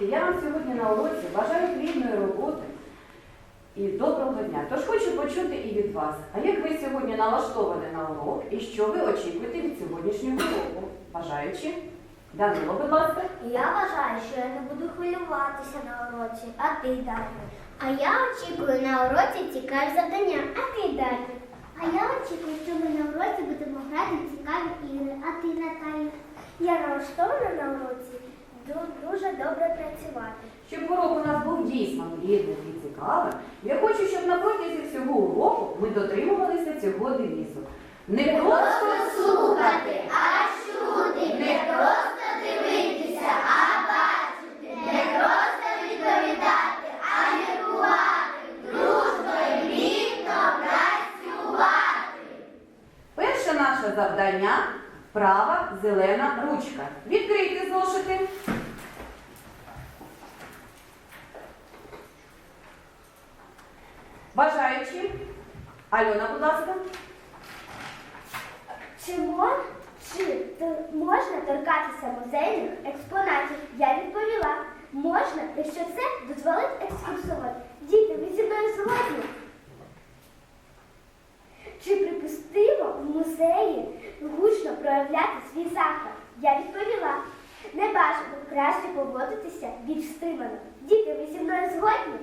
Я вам сьогодні на уроці бажаю плідної роботи і доброго дня. Тож хочу почути і від вас. А як ви сьогодні налаштовані на урок і що ви очікуєте від сьогоднішнього уроку? Бажаючи? Данило, будь ласка. Я вважаю, що я не буду хвилюватися на уроці, а ти далі. А я очікую на уроці цікаві завдання, а ти далі. А я очікую, що ми на уроці будемо грати цікаві ігри, а ти Наталя. Я налаштована на уроці дуже добре працювати. Щоб урок у нас був дійсно плідним і цікавим, я хочу, щоб на протязі всього уроку ми дотримувалися цього девізу. Не просто слухати, а чути, не просто дивитися, а бачити, не просто відповідати, а міркувати, дружно і плідно працювати. Перше наше завдання права зелена ручка. Відкрийте зошити. Бажаючи. Альона, будь ласка. Чи, чи можна торкатися музейних експонатів? Я відповіла. Можна, якщо це дозволить екскурсовод. Діти, ви зі мною згодні? Чи припустимо в музеї гучно проявляти свій захват? Я відповіла. Не бажано краще поводитися більш стримано. Діти, ви зі мною згодні?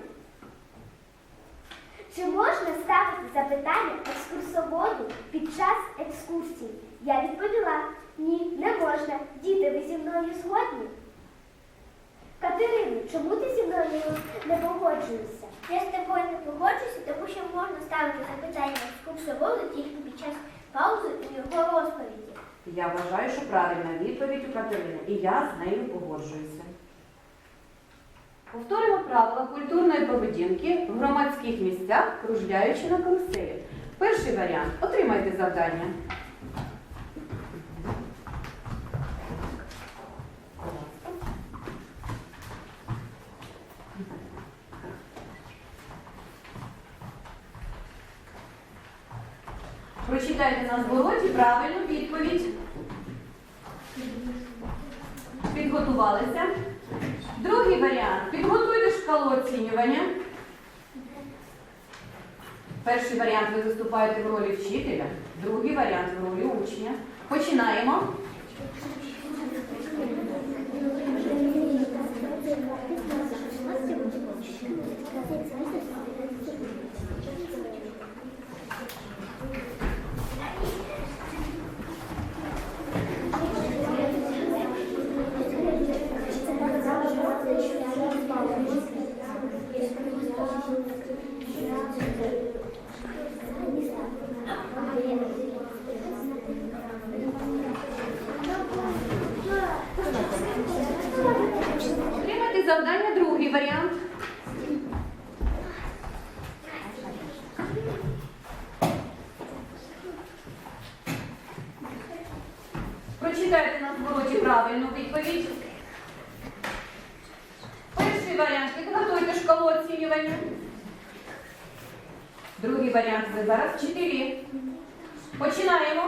Чи можна ставити запитання екскурсоводу під час екскурсії? Я відповіла ні, не можна. Діти, ви зі мною згодні? Катерину, чому ти зі мною не погоджуєшся? Я з тобою не погоджуюся, тому що можна ставити запитання екскурсоводу тільки під час паузи у його розповіді. Я вважаю, що правильна відповідь у Катерини, і я з нею погоджуюся. Повторимо правила культурної поведінки в громадських місцях, кружляючи на каруселі. Перший варіант. Отримайте завдання. Прочитайте на звороті правильну відповідь. Підготувалися. Другий варіант. Підготуйте шкалу оцінювання. Перший варіант ви виступаєте в ролі вчителя, другий варіант в ролі учня. Починаємо. Отримайте завдання, другий варіант. Прочитайте на звороті правильну відповідь. Перший варіант. Підготуйте шкалу оцінювання. Другий варіант. це зараз чотири. Починаємо.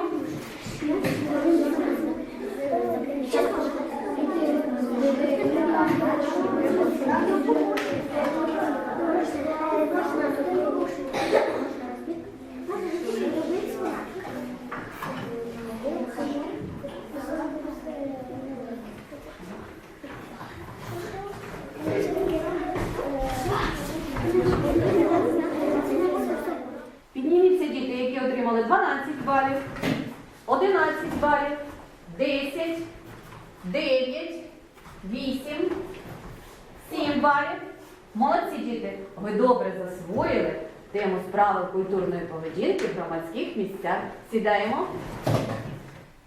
Підніміться отримали 12 балів, 11 балів, 10, 9, 8, 7 балів. Молодці діти, ви добре засвоїли тему справи культурної поведінки в громадських місцях. Сідаємо.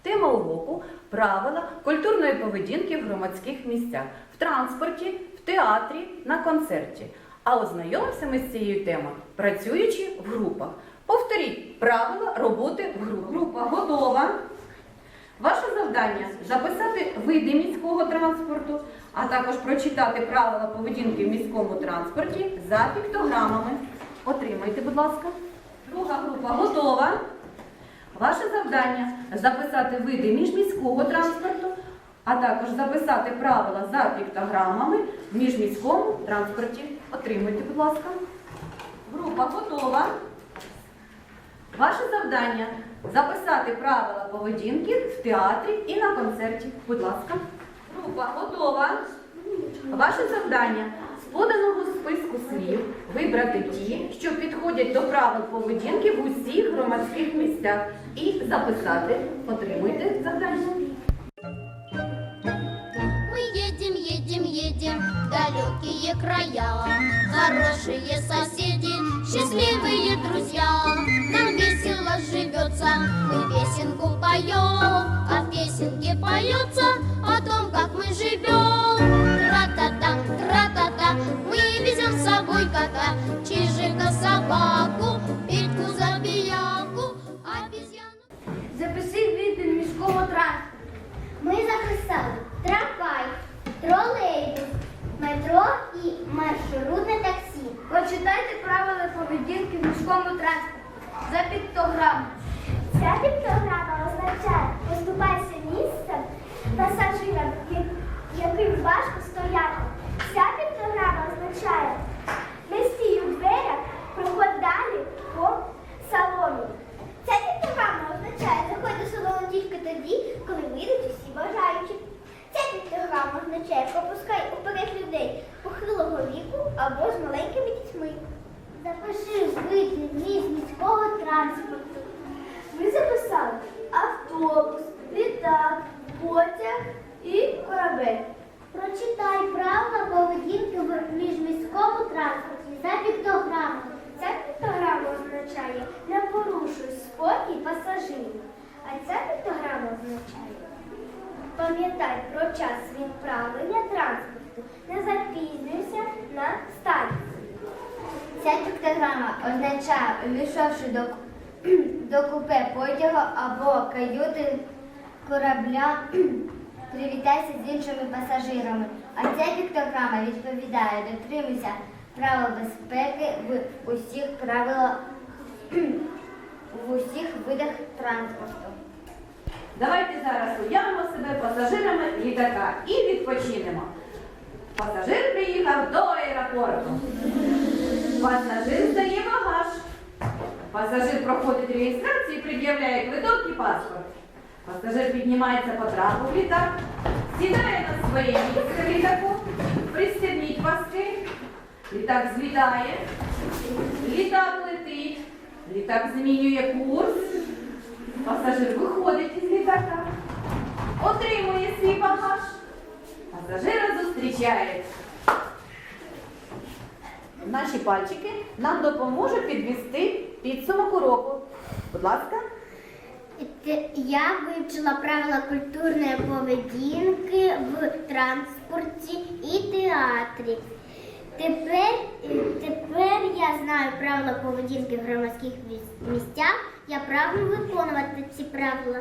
Тема уроку правила культурної поведінки в громадських місцях, в транспорті, в театрі, на концерті. А ознайомимося ми з цією темою, працюючи в групах. Повторіть правила роботи в групах. Група готова. Ваше завдання записати види міського транспорту, а також прочитати правила поведінки в міському транспорті за піктограмами. Отримайте, будь ласка. Друга група готова. Ваше завдання записати види міжміського транспорту, а також записати правила за піктограмами в міжміському транспорті. Отримуйте, будь ласка. Група готова. Ваше завдання записати правила поведінки в театрі і на концерті. Будь ласка. Група готова. Ваше завдання з поданого списку слів вибрати ті, що підходять до правил поведінки в усіх громадських місцях, і записати. Отримуйте завдання. Мы едем, едем, едем в далекие края. Хорошие соседи, счастливые друзья. Нам весело живется, мы песенку поем. А в песенке поется о том, как мы живем. Тра-та-та, тра-та-та, мы везем с собой кота, чижика собаку, Петьку забияку, обезьяну. Запиши відділ міського транспорту. Ми записали трамвай, тролейбус, метро і маршрутне таксі. Прочитайте правила поведінки в міському транспорті За піктограму. Ця піктограма означає поступайся місцем пасажирам, яким важко стояти. Ця піктограма означає не стій у дверях, проходь далі по салону. Ця піктограма означає заходь до салону тільки тоді, коли вийдуть усі бажаючі. Ця піктограма означає пропускай уперед людей похилого віку або з маленькими дітьми. Запиши виклик міст міського транспорту. Ми записали автобус, літак, потяг і корабель. Прочитай правила поведінки в міжміському транспорті за піктограмою. Ця піктограма означає не порушуй спокій пасажирів. А ця піктограма означає пам'ятай про час відправлення транспорту, не запізнюйся на станцію. Ця піктограма означає, увійшовши до, до купе потягу або каюти корабля, привітайся з іншими пасажирами. А ця піктограма відповідає, дотримуйся правил безпеки в усіх правилах в усіх видах транспорту. Давайте зараз уявимо себе пасажирами літака і відпочинемо. Пасажир приїхав до аеропорту. Пасажир здає багаж. Пасажир проходить реєстрацію, пред'являє квиток і паспорт. Пасажир піднімається по трапу в літак, сідає на своє місце в літаку, пристебніть паски. Літак злітає, літак летить, літак змінює курс. Пасажир виходить із літака, отримує свій багаж. Пасажира зустрічають. Наші пальчики нам допоможуть підвести підсумок уроку. Будь ласка. Я вивчила правила культурної поведінки в транспорті і театрі. Тепер, тепер я знаю правила поведінки в громадських місцях. Я прагну виконувати ці правила.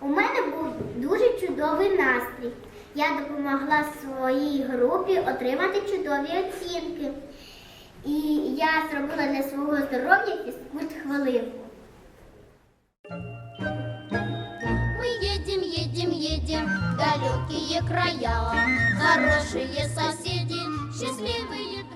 У мене був дуже чудовий настрій. Я допомогла своїй групі отримати чудові оцінки. І я зробила для свого здоров'я фізкульт хвилинку. Мы едем, едем, едем в далекие края. Хорошие соседи, счастливые